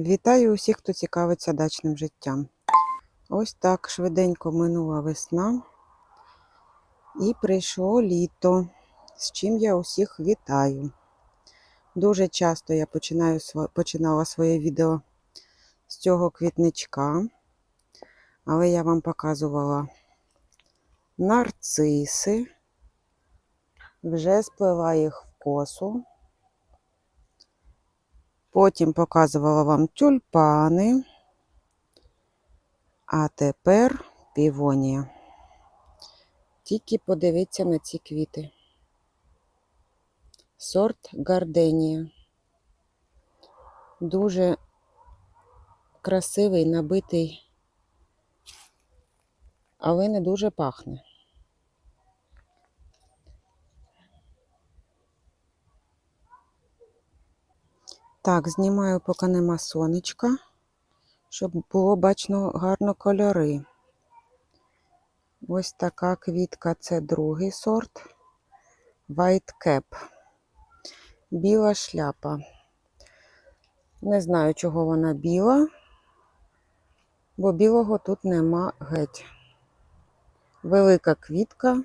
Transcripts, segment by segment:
Вітаю усіх, хто цікавиться дачним життям. Ось так швиденько минула весна і прийшло літо, з чим я усіх вітаю. Дуже часто я починаю, починала своє відео з цього квітничка, але я вам показувала нарциси, вже сплела їх в косу. Потім показувала вам тюльпани. А тепер півонія. Тільки подивіться на ці квіти. Сорт гарденія. Дуже красивий, набитий, але не дуже пахне. Так, знімаю, поки нема сонечка, щоб було бачно гарно кольори. Ось така квітка це другий сорт. White Cap. Біла шляпа. Не знаю, чого вона біла, бо білого тут нема геть. Велика квітка,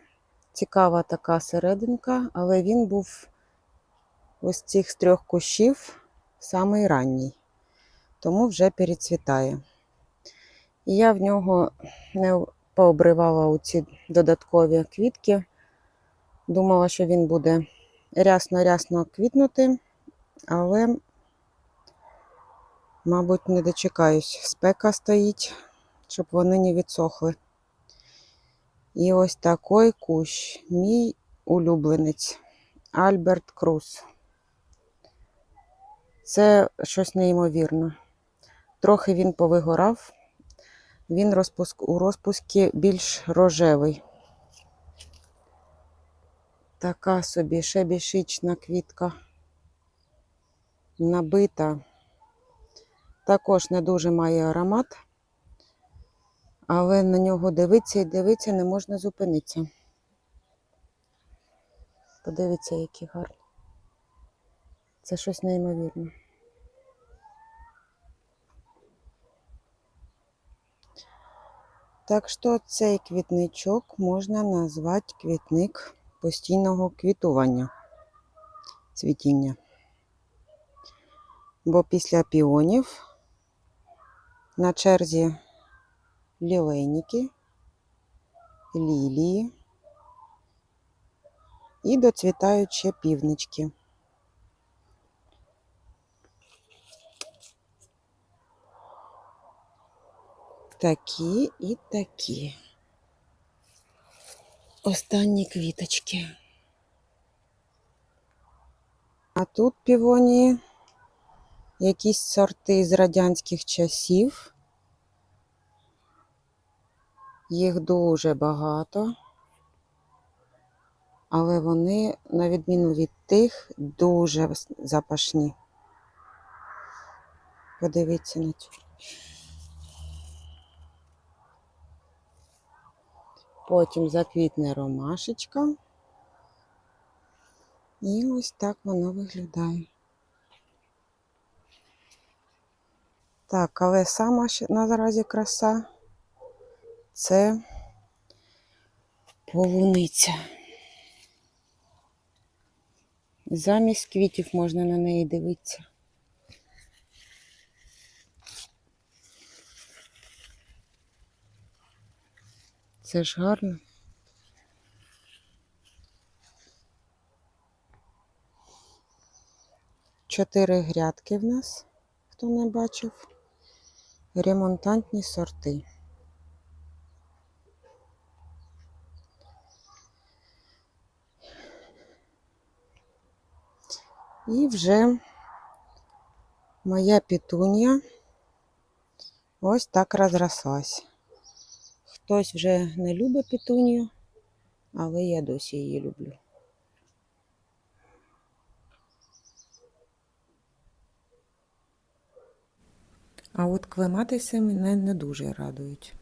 цікава така серединка, але він був ось цих з трьох кущів самий ранній, тому вже перецвітає. І я в нього не пообривала оці додаткові квітки. Думала, що він буде рясно-рясно квітнути, але, мабуть, не дочекаюсь. Спека стоїть, щоб вони не відсохли. І ось такий кущ, мій улюбленець Альберт Круз. Це щось неймовірне. Трохи він повигорав, він розпуск, у розпуску більш рожевий. Така собі шебішична квітка. Набита. Також не дуже має аромат, але на нього дивитися і дивитися не можна зупинитися. Подивіться, який гарний. Це щось неймовірне. Так що цей квітничок можна назвати квітник постійного квітування, цвітіння. Бо після піонів на черзі лілейники, лілії і доцвітають ще півнички. Такі і такі. Останні квіточки. А тут півонії якісь сорти з радянських часів. Їх дуже багато, але вони, на відміну від тих, дуже запашні. Подивіться на цю. Потім заквітне ромашечка. І ось так воно виглядає. Так, але сама ще наразі краса це полуниця. Замість квітів можна на неї дивитися. Це ж гарно. Чотири грядки в нас, хто не бачив. Ремонтантні сорти. І вже моя петунія ось так розрослась. Хтось вже не любить петунію, але я досі її люблю. А от клематиси мене не дуже радують.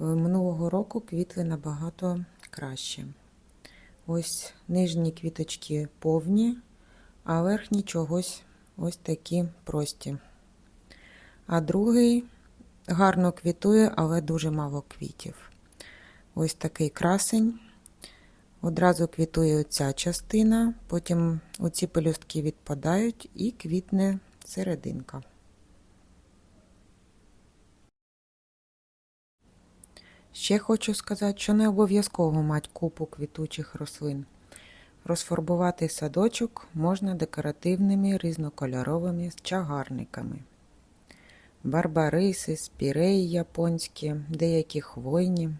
Е, Минулого року квітли набагато краще. Ось нижні квіточки повні, а верхні чогось ось такі прості. а другий гарно квітує, але дуже мало квітів. Ось такий красень. Одразу квітує оця частина, потім оці пелюстки відпадають і квітне серединка. Ще хочу сказати, що не обов'язково мати купу квітучих рослин. Розфарбувати садочок можна декоративними різнокольоровими чагарниками. Барбариси, спіреї японські, деякі хвойні.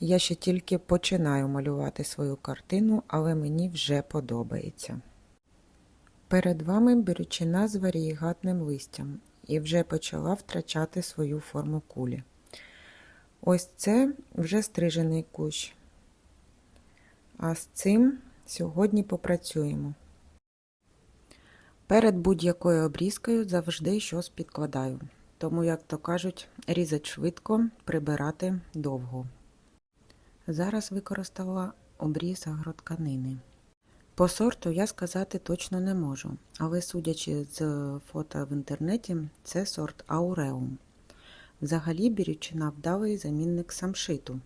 Я ще тільки починаю малювати свою картину, але мені вже подобається. Перед вами берючина з варієгатним листям і вже почала втрачати свою форму кулі. Ось це вже стрижений кущ. А з цим сьогодні попрацюємо. Перед будь-якою обрізкою завжди щось підкладаю, тому, як то кажуть, різать швидко, прибирати довго. Зараз використала обріз агротканини. По сорту я сказати точно не можу, але судячи з фото в інтернеті, це сорт Ауреум. Взагалі бірючина вдалий замінник самшиту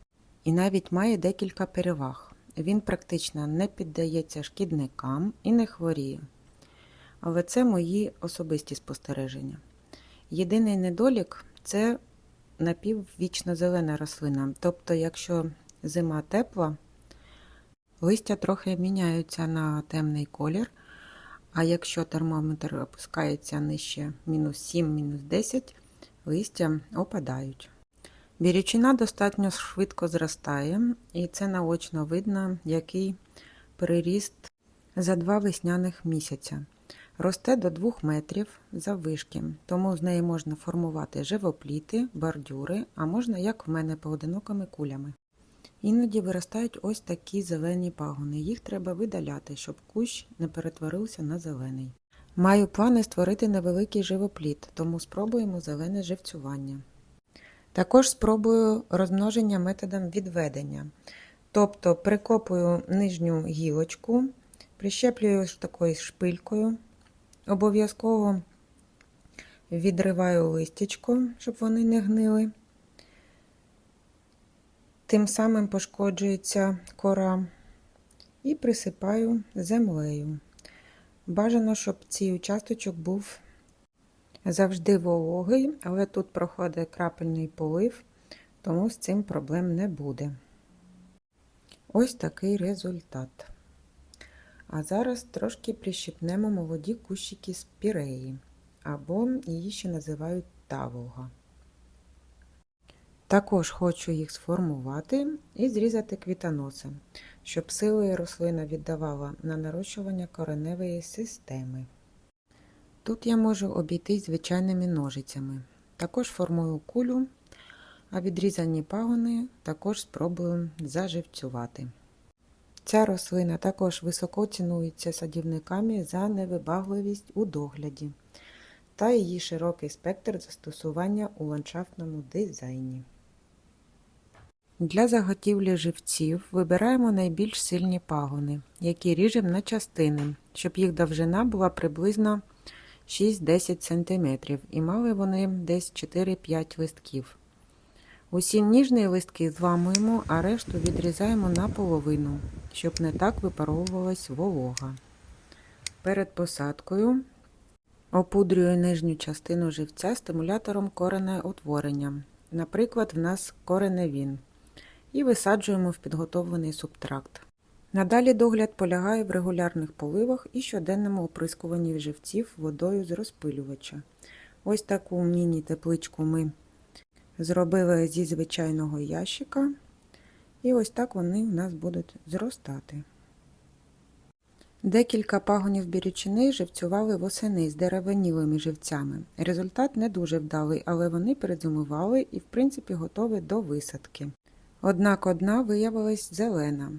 і навіть має декілька переваг. Він практично не піддається шкідникам і не хворіє. Але це мої особисті спостереження. Єдиний недолік це напіввічно зелена рослина. Тобто, якщо зима тепла, листя трохи міняються на темний колір. А якщо термометр опускається нижче мінус 7, мінус 10, листя опадають. Бірючина достатньо швидко зростає, і це наочно видно, який переріст за два весняних місяця. Росте до 2 метрів заввишки, тому з неї можна формувати живопліти, бордюри, а можна, як в мене, поодинокими кулями. Іноді виростають ось такі зелені пагони. Їх треба видаляти, щоб кущ не перетворився на зелений. Маю плани створити невеликий живопліт, тому спробуємо зелене живцювання. Також спробую розмноження методом відведення. Тобто прикопую нижню гілочку, прищеплюю такою шпилькою, обов'язково відриваю листячко, щоб вони не гнили. Тим самим пошкоджується кора і присипаю землею. Бажано, щоб цей участочок був завжди вологий, але тут проходить крапельний полив, тому з цим проблем не буде. Ось такий результат. А зараз трошки прищипнемо молоді кущики з піреї, або її ще називають таволга. Також хочу їх сформувати і зрізати квітоноси, щоб силою рослина віддавала на нарощування кореневої системи. Тут я можу обійтись звичайними ножицями. Також формую кулю, а відрізані пагони також спробую заживцювати. Ця рослина також високо цінується садівниками за невибагливість у догляді та її широкий спектр застосування у ландшафтному дизайні. Для заготівлі живців вибираємо найбільш сильні пагони, які ріжемо на частини, щоб їх довжина була приблизно 6-10 см і мали вони десь 4-5 листків. Усі ніжні листки зламуємо, а решту відрізаємо наполовину, щоб не так випаровувалась волога. Перед посадкою опудрюю нижню частину живця стимулятором коренеутворення. Наприклад, в нас кореневін. І висаджуємо в підготовлений субтракт. Надалі догляд полягає в регулярних поливах і щоденному оприскуванні живців водою з розпилювача. Ось таку міні-тепличку ми зробили зі звичайного ящика, і ось так вони в нас будуть зростати. Декілька пагонів бірючини живцювали восени з деревенілими живцями. Результат не дуже вдалий, але вони перезимували і, в принципі, готові до висадки. Однак одна виявилась зелена,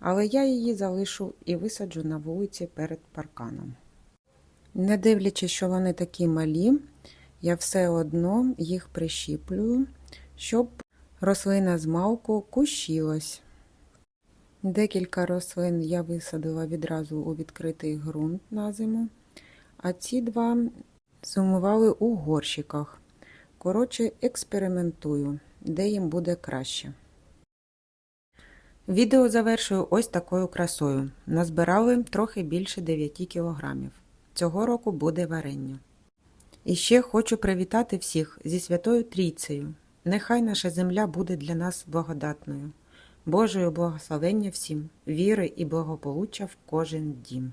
але я її залишу і висаджу на вулиці перед парканом. Не дивлячись, що вони такі малі, я все одно їх прищіплюю, щоб рослина з малку кущилась. Декілька рослин я висадила відразу у відкритий ґрунт на зиму, а ці два Сумували у горщиках. Коротше, експериментую, де їм буде краще. Відео завершую ось такою красою. Назбирали трохи більше 9 кілограмів. Цього року буде варення. І ще хочу привітати всіх зі Святою Трійцею. Нехай наша земля буде для нас благодатною. Божою благословення всім, віри і благополуччя в кожен дім.